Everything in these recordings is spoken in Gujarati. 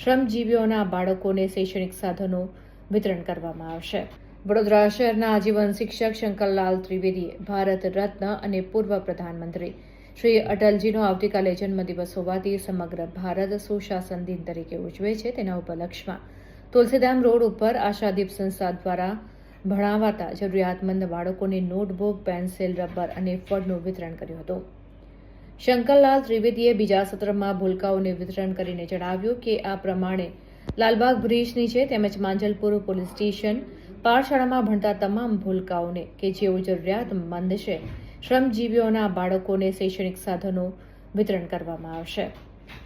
શ્રમજીવીઓના બાળકોને શૈક્ષણિક સાધનો વિતરણ કરવામાં આવશે. વડોદરા શહેરના આજીવન શિક્ષક શંકરલાલ ત્રિવેદીએ ભારત રત્ન અને પૂર્વ પ્રધાનમંત્રી શ્રી અટલજીનો આવતીકાલે જન્મદિવસ હોવાથી સમગ્ર ભારત સુશાસન દિન તરીકે ઉજવે છે. તેના ઉપલક્ષમાં તુલસીધામ રોડ ઉપર આશાદીપ સંસ્થા દ્વારા ભણાવાતા જરૂરિયાતમંદ બાળકોને નોટબુક, પેન્સિલ, રબર અને ફળનું વિતરણ કર્યું હતું. શંકરલાલ ત્રિવેદીએ બીજા સત્રમાં ભૂલકાઓને વિતરણ કરીને જણાવ્યું કે આ પ્રમાણે લાલબાગ બ્રિજની છે તેમજ માંજલપુર પોલીસ સ્ટેશન પાઠશાળામાં ભણતા તમામ ભૂલકાઓને કે જેઓ જરૂરિયાતમંદ છે, શ્રમજીવીઓના બાળકોને શૈક્ષણિક સાધનો વિતરણ કરવામાં આવશે.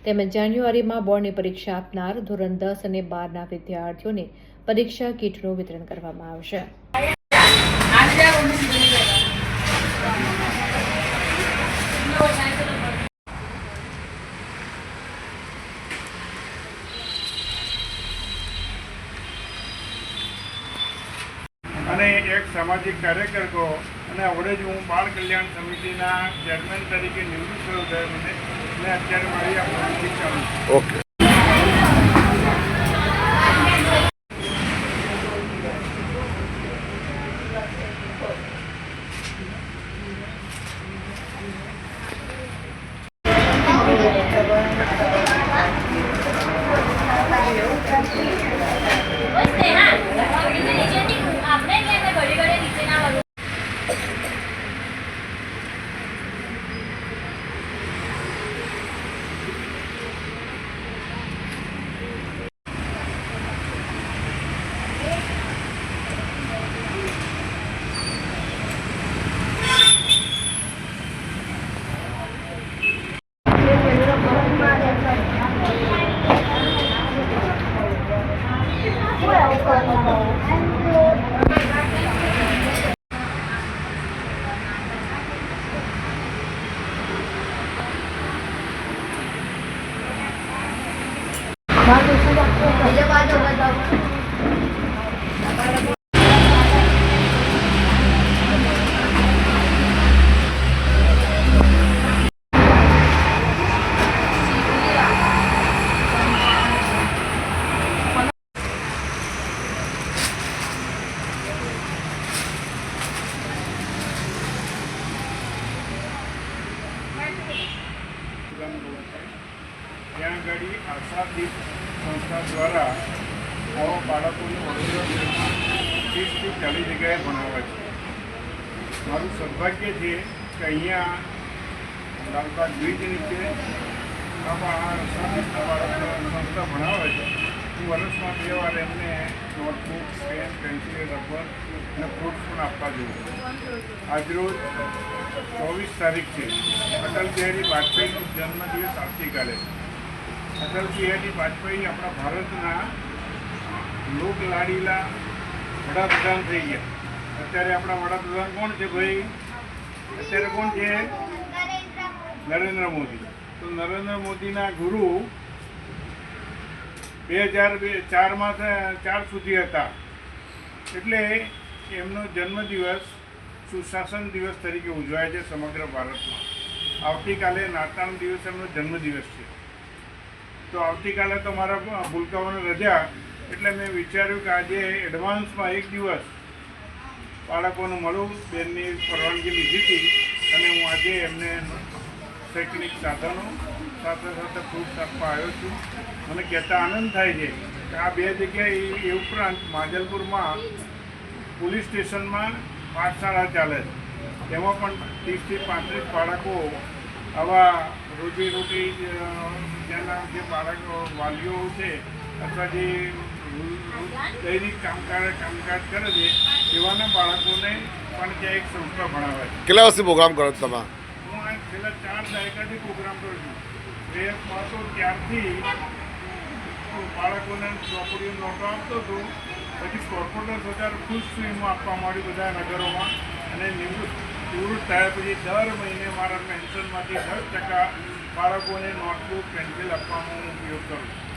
તેમજ જાન્યુઆરીમાં બોર્ડની પરીક્ષા આપનાર ધોરણ દસ અને બારના વિદ્યાર્થીઓને પરીક્ષા કીટનું વિતરણ કરવામાં આવશે. અને એક સામાજિક કાર્યકર અને હવે જ હું બાળ કલ્યાણ સમિતિના ચેરમેન તરીકે નિવૃત્ત થયો થયો મને અત્યારે મારી આ ઓકે 八九分钟，已经八九分钟。ત્યાં આગળ આશાદીપ સંસ્થા દ્વારા આવા બાળકોને ત્રીસથી ચાલીસ જગ્યાએ ભણાવે છે મારું સદભાગ્ય છે કે અહીંયા લાલબાગ બ્રિજ નીચે આવા આ આશાદીપના સંસ્થા ભણાવે છે હું વર્ષમાં બે વાર એમને નોટબુક પેન પેન્સિલ રબર અને ફ્રૂટ્સ પણ આપવા જોઉં આજરોજ ચોવીસ તારીખ છે. અટલ બિહારી વાજપેયીનો જન્મદિવસ આવતીકાલે અટલ બિહારી વાજપેયી આપણા ભારતના લોકલાડીલા વડાપ્રધાન થઈ ગયા. અત્યારે આપણા વડાપ્રધાન કોણ છે ભાઈ? અત્યારે કોણ છે? નરેન્દ્ર મોદી. તો નરેન્દ્ર મોદીના ગુરુ બે હજાર બે, ચારમાં ચાર સુધી હતા. એટલે એમનો જન્મદિવસ સુશાસન દિવસ તરીકે ઉજવાય છે સમગ્ર ભારતમાં. આવતીકાલે નાતાલ દિવસ એમનો જન્મદિવસ છે. તો આવતીકાલે તો મારા ભૂલકાઓને રજા, એટલે મેં વિચાર્યું કે આજે એડવાન્સમાં એક દિવસ બાળકોને મળું, બેનની પરવાનગી લીધી હતી અને હું આજે એમને શૈક્ષણિક સાધનો સાથે સાથે ફ્રૂટ્સ આપવા આવ્યો છું. મને કહેતા આનંદ થાય છે કે આ બે જગ્યાએ એ ઉપરાંત માજલપુરમાં પોલીસ સ્ટેશનમાં પાઠશાળા ચાલે છે. તેમાં પણ ત્રીસથી પાંત્રીસ બાળકો આવા રોજીરોટી અ, જેના જે બાળકો વાલીઓ છે અથવા જે દૈનિક કામકાજ કામકાજ કરે છે એવાના બાળકોને પણ ત્યાં એક સંસ્થા ભણાવે છે. કેટલા વર્ષથી પ્રોગ્રામ કરો છો તમે? હું આ છેલ્લા ચાર દાયકાથી પ્રોગ્રામ કરું છું. એ પાછો ત્યારથી બાળકોને ચોપડીઓ નોટો આપતો હતો. પછી કોર્પોરેટર સરકાર ખુશ એમાં આપવા માંડ્યું બધા નગરોમાં. અને નિવૃત્ત નિવૃત્ત થયા પછી દર મહિને મારા પેન્શનમાંથી દસ ટકા બાળકોને નોટબુક, પેન્સિલ આપવાનો હું ઉપયોગ કરું છું.